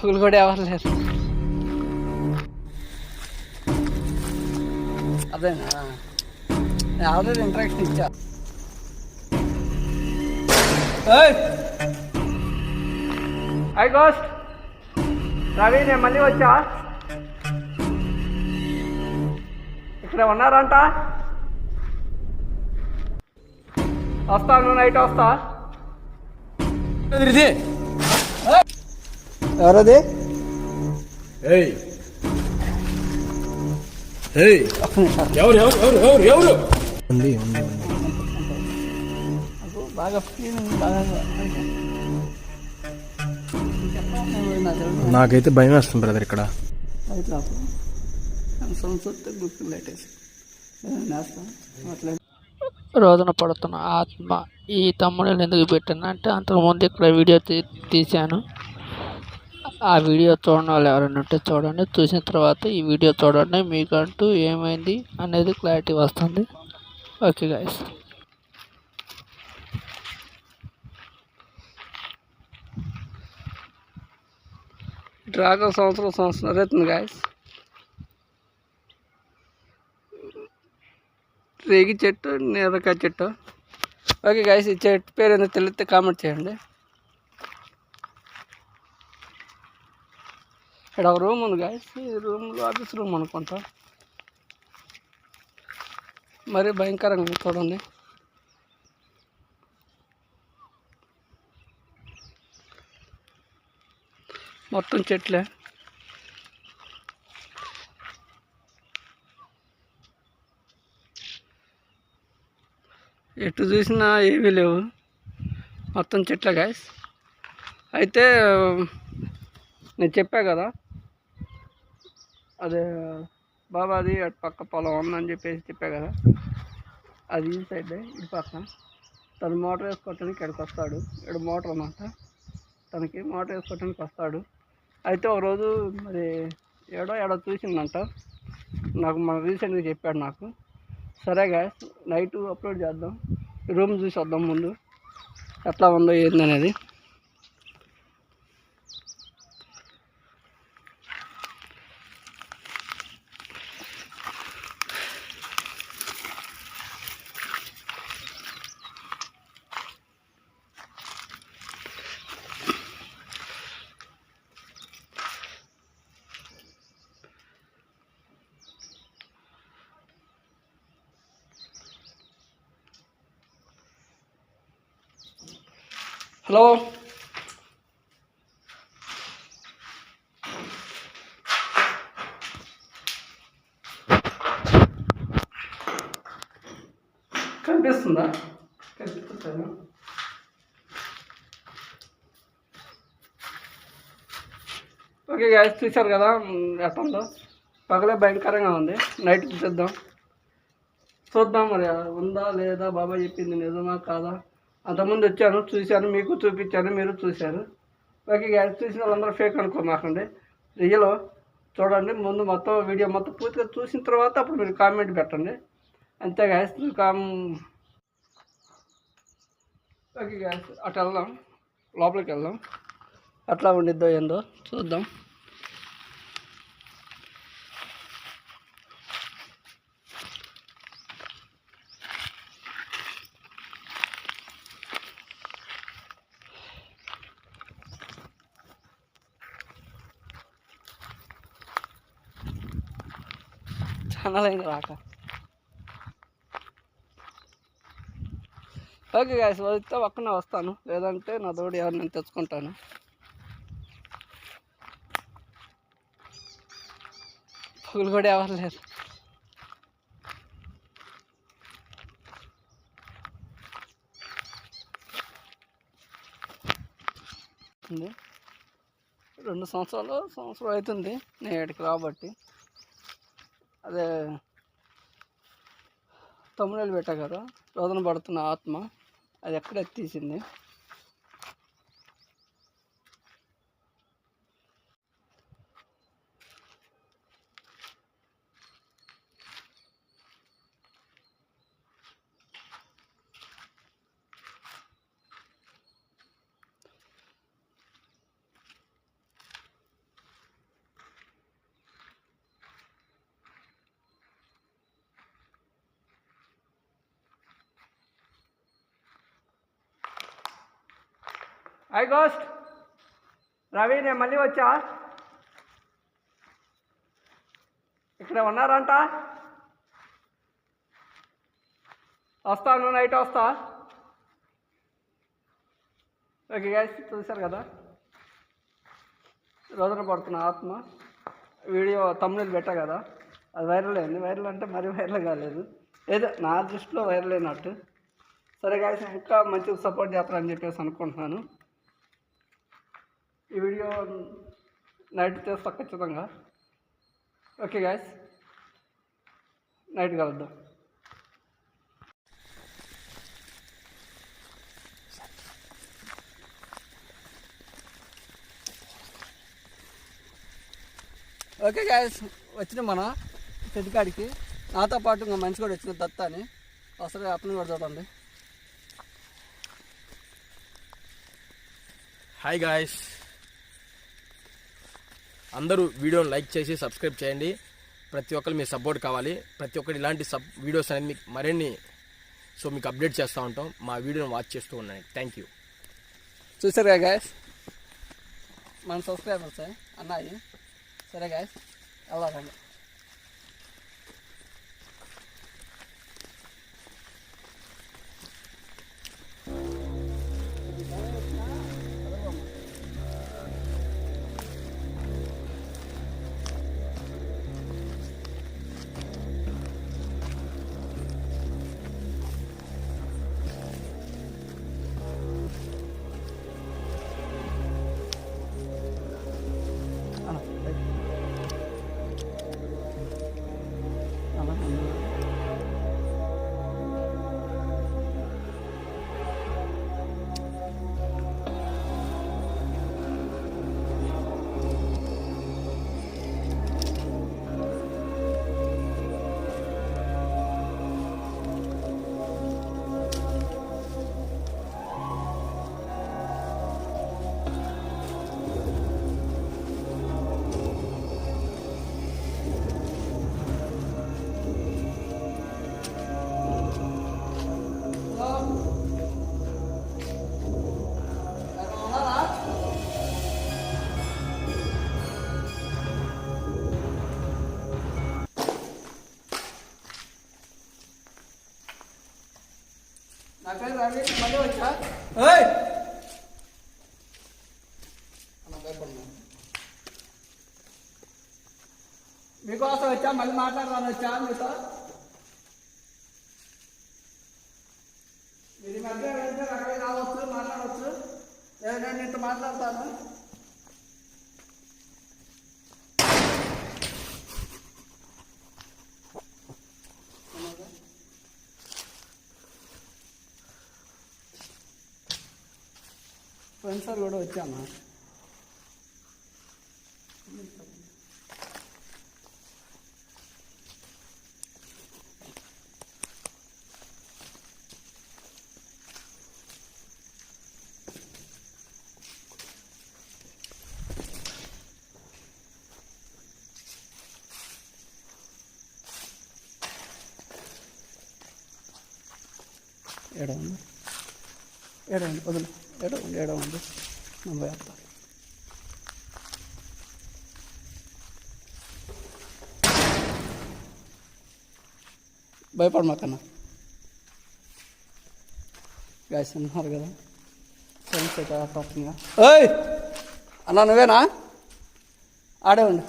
పగులు కూడా ఎవరు లేరు అదేనా నేను ఆల్రెడీ ఇంట్రాక్షన్ ఇచ్చా ఐ గోస్ట్ రవి నేను మళ్ళీ వచ్చా ఇక్కడ ఉన్నారంట వస్తాను నైట్ వస్తా ఇది ఎవరది? ఎవరు ఎవరు ఎవరు ఎవరు ఎవరు? ఉంది ఉంది ఉంది నాకు బాగా ఫీలింగ్ బాగా నాకైతే భయం వేస్తుంది బ్రదర్ ఇక్కడ. రోజున పడుతున్న ఆత్మ ఈ తమ్ముడు ఎందుకు పెట్టాను అంటే అంతకుముందు ఇక్కడ వీడియో తీ తీశాను. ఆ వీడియో చూడని వాళ్ళు ఎవరైనా ఉంటే చూడండి. చూసిన తర్వాత ఈ వీడియో చూడండి మీకంటూ ఏమైంది అనేది క్లారిటీ వస్తుంది. ఓకే గాయస్ డ్రాగన్ సంవత్సరం సంవత్సరం అవుతుంది గాయస్ రేగి చెట్టు నేరకాయ చెట్టు. ఓకే గాయస్ ఈ చెట్టు పేరు ఏందో తెలిస్తే కామెంట్ చేయండి. ఇక్కడ ఒక రూమ్ ఉంది గాయస్ ఈ రూమ్లో ఆఫీస్ రూమ్ అనుకుంటా. మరీ భయంకరంగా చూడండి. మొత్తం చెట్లే. ఎటు చూసినా ఏమీ లేవు. మొత్తం చెట్లే గాయస్ అయితే నేను చెప్పా కదా అదే బాబా అది అటు పక్క పొలం ఉందని చెప్పేసి చెప్పా కదా. అది ఈ సైడ్ ఇటు పక్క. తను మోటార్ వేసుకోవటానికి ఇక్కడికి వస్తాడు. ఇక్కడ మోటార్ అన్నమాట. తనకి మోటార్ వేసుకోవటానికి వస్తాడు. అయితే ఒకరోజు మరి ఏడో ఏడో చూసిందంట. నాకు మన రీసెంట్గా చెప్పాడు నాకు. సరే నైట్ అప్లోడ్ చేద్దాం. రూమ్ చూసి వద్దాం ముందు. ఎట్లా ఉందో ఏందనేది హలో. కనిపిస్తుందా? కనిపిస్తుందా? ఓకే గ్యాస్ చూశారు కదా ఎట్టంలో పగలే భయంకరంగా ఉంది. నైట్ చూద్దాం చూద్దాం మరి ఉందా లేదా బాబాయ్ చెప్పింది నిజమా కాదా? అంతకుముందు వచ్చాను చూశాను మీకు చూపించాను మీరు చూశారు. ఓకే గ్యాస్ చూసిన వాళ్ళందరూ ఫేక్ అనుకోమాకండి. రియల్ చూడండి ముందు మొత్తం వీడియో మొత్తం పూర్తిగా చూసిన తర్వాత అప్పుడు మీరు కామెంట్ పెట్టండి. అంతే గ్యాస్ కామ్ ఓకే గ్యాస్ అటు వెళ్దాం లోపలికి వెళ్దాం. అట్లా ఉండిద్దో ఏందో చూద్దాం. ఛానల్ రాక ఓకే గాయస్ వస్తే ఒక్కనే వస్తాను. లేదంటే నా తోడు ఎవరు నేను తెచ్చుకుంటాను. పగులు కూడా ఎవరు లేరు. ఉంది. రెండు సంవత్సరాలు సంవత్సరం అవుతుంది నేను ఇక్కడికి రాబట్టి. అదే తమ్ముళ్ళు పెట్టా కదా రోదన పడుతున్న ఆత్మ అది ఎక్కడ తీసింది ఐ గోస్ట్ రవి నేను మళ్ళీ వచ్చా? ఇక్కడ ఉన్నారంట? వస్తాను నైట్ వస్తా? ఓకే గ్యాస్ చూశారు కదా? రోజున పడుతున్న ఆత్మ. వీడియో తమ్ముళ్ళు పెట్టా కదా? అది వైరల్ అయింది. వైరల్ అంటే మరీ వైరల్ కాలేదు. ఏదో నా దృష్టిలో వైరల్ అయినట్టు. సరే గాయస్ ఇంకా మంచిగా సపోర్ట్ చేస్తారని చెప్పేసి అనుకుంటున్నాను. ఈ వీడియో నైట్ చేస్తా ఖచ్చితంగా. ఓకే గాయస్ నైట్ కలుద్దాం. ఓకే గాయస్ వచ్చిన మన చెట్టుకాడికి నాతో పాటు ఇంకా మనిషి కూడా వచ్చిన దత్త అని. అసలు అప్పని కూడా చూడండి. హాయ్ గాయస్ అందరూ వీడియోని లైక్ చేసి సబ్స్క్రైబ్ చేయండి. ప్రతి ఒక్కరు మీ సపోర్ట్ కావాలి. ప్రతి ఒక్కరు ఇలాంటి సబ్ వీడియోస్ అనేది మీకు మరిన్ని సో మీకు అప్డేట్ చేస్తూ ఉంటాం. మా వీడియోని వాచ్ చేస్తూ ఉండండి. థ్యాంక్ యూ చూసారుగా గాయస్ మన సబ్స్క్రైబర్స్ అన్నాయి. సరే గాయస్ వెళ్ళాలండి. నా పేరు రవి మళ్ళీ వచ్చా ఏయ్! అన్న, భయపడను. మీకోసం వచ్చా మళ్ళీ మాట్లాడరాను వచ్చా మీతో మీరు ఈ మధ్య వెళ్తే అక్కడికి రావచ్చు మాట్లాడవచ్చు లేదా నేను నీతో మాట్లాడతాను ఫ్రెండ్స్ సార్ కూడా వచ్చాను ఏడా ఉంది ఏడా ఉంది వదులు ఏడా ఉంది? ఏడా ఉంది మనం వేస్తాం భయపడమాకన్నా. గాయస్ ఉన్నారు కదా? ఫ్రెండ్స్ అయితే టాపింగ్గా ఏయ్! అన్నా నువ్వేనా? ఆడే ఉండు.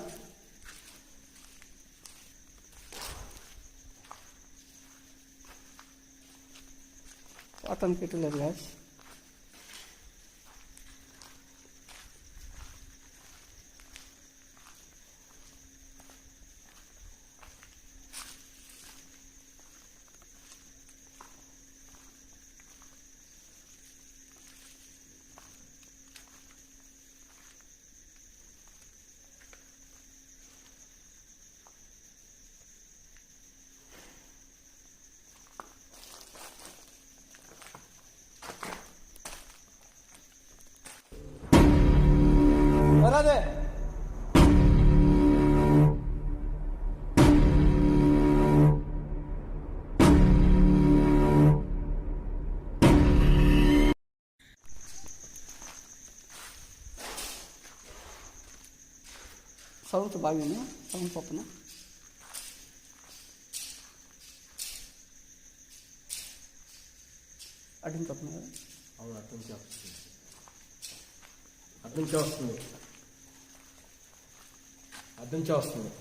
అతనికి ఎట్లేదు గ్యాస్ बता दे साउंड तो बावी है ना साउंड तो पॉप ना अटेंड करना तो है। और अटेंड क्या? अटेंड क्या నుంచే వస్తుంది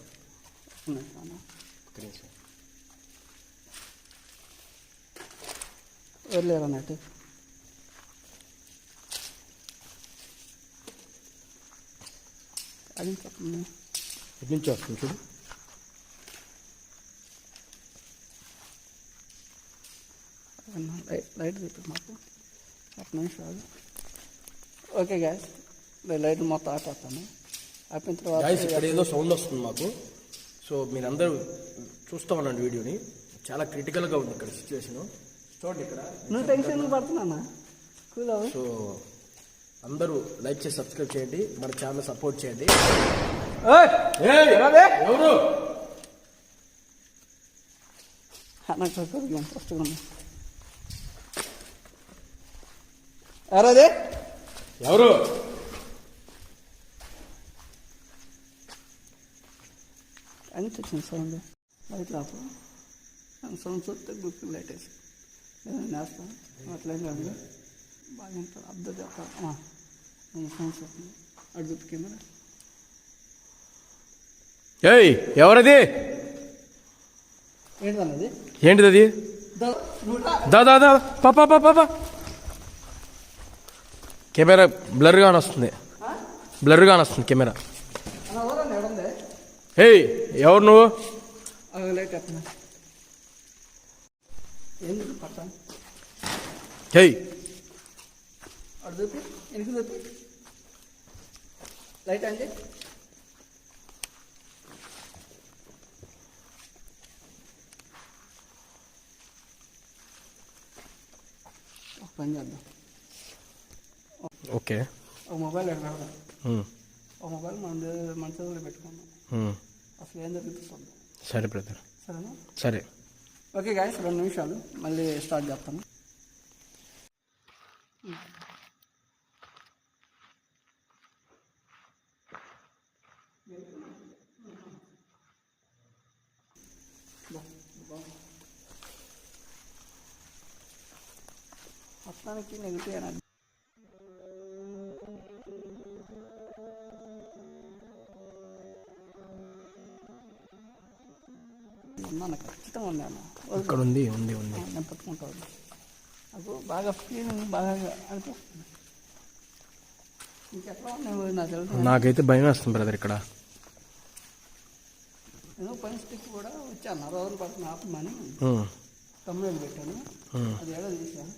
నిమిషం. వెళ్ళారు అన్నట్టు అది ఇటు నుంచే వస్తుంది చూడు. అన్న లైట్ లైట్ పెట్టు మాకు ఒక నిమిషాలు ఓకే గ్యాస్ లైట్ మొత్తం ఆపేస్తాను. ఆపిన గాయస్ ఇక్కడ తర్వాత ఏదో సౌండ్ వస్తుంది మాకు. సో మీరందరూ చూస్తూ ఉండండి వీడియోని. చాలా క్రిటికల్గా ఉంది ఇక్కడ సిచ్యువేషన్ చూడండి ఇక్కడ. నువ్వు టెన్షన్ పడుతున్నా. సో అందరూ లైక్ చేసి సబ్స్క్రైబ్ చేయండి. మన ఛానల్ సపోర్ట్ చేయండి. ఎవరు నాకు ఎవరు? అని తెచ్చింది సౌండ్. లైట్ రాపు. సౌండ్ చూస్తే గుర్తు లైట్ వేసి నేను నేస్తాను అట్లేం కాదు బాగా ఉంటుంది అబ్జర్వ్ చేస్తాను సౌండ్స్ వస్తుంది అటు చూపు కెమెరా. ఏయ్ ఎవరది? ఏంటన్నది ఏంటిది అది దా దా దా. పాపా పాపా కెమెరా బ్లర్గా వస్తుంది బ్లర్గా వస్తుంది కెమెరా అలా ఎవరన్నా ఎవరుంది ఏయ్ ఎవరు నువ్వు అది లైట్ వేస్తున్నా ఎందుకు పట్ట ఏయ్ అటు చూపి వెనక్కి చూపి లైట్ అంటే ఒక పని చేద్దాం ఓకే. ఒక మొబైల్ ఎక్కడ ఒక మొబైల్ మన మన చేతుల్లో పెట్టుకుందాం. ఉమ్. అసలు ఏం జరుగుతుంది చూద్దాం. సరే బ్రదర్. సరేనా? సరే. ఓకే గాయస్ రెండు నిమిషాలు. మళ్ళీ స్టార్ట్ చేస్తాను. మొత్తానికి నెగిటివ్ అని ఉంది ఉంది ఉంది. నాకు బాగా ఫీలింగ్ బాగా అనిపిస్తుంది. ఇంకెట్లా ఉన్నాయి నాకు తెలుసు. నాకైతే భయం వేస్తుంది బ్రదర్ ఇక్కడ. నేను కూడా వచ్చాను. రోజులు ఆపమని. కంప్లైంట్ పెట్టాను. అది ఏడో తీసాను